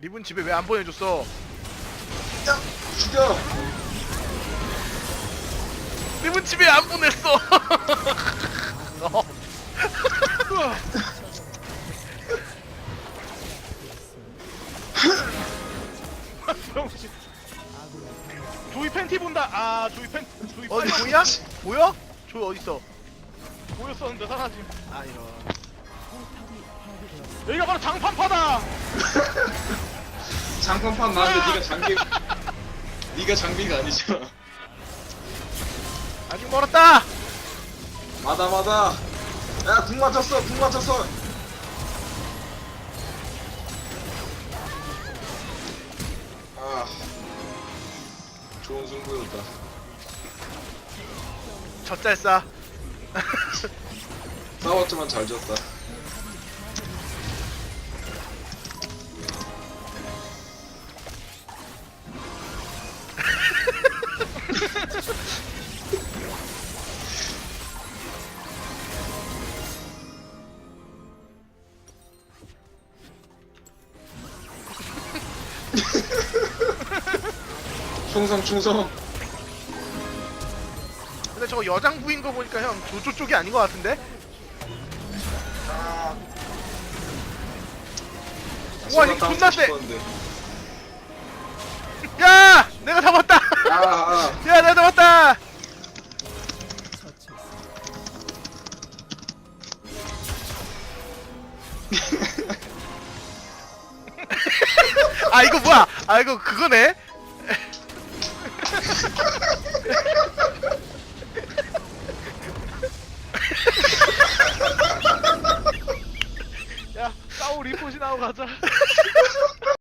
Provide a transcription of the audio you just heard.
리븐 집에 왜 안 보내줬어? 야 죽여 리븐 집에 안 보냈어. 어. 병신. 조이 팬티 본다. 아 조이 팬 조이 어디 빨리 보이야? 보여? 조 어디 있어? 보였었는데 사라짐. 아 이런. 여기가 바로 장판파다. 장판판 나한테 네가 장비 네가 장비가 아니잖아 아직 멀었다. 맞아 맞아. 야궁 맞췄어 궁 맞췄어. 아 좋은 승부였다. 젖잘 싸. 싸웠지만 잘 졌다 충성 충성 근데 저거 여장부인 거 보니까 형 조조 쪽이 아닌 것 같은데? 와, 이거 존나 세. 야! 내가 잡았다! 아, 아. 야, 내가 잡았다! 아, 이거 뭐야? 아, 이거 그거네? 야 싸우 리포시 나고 가자.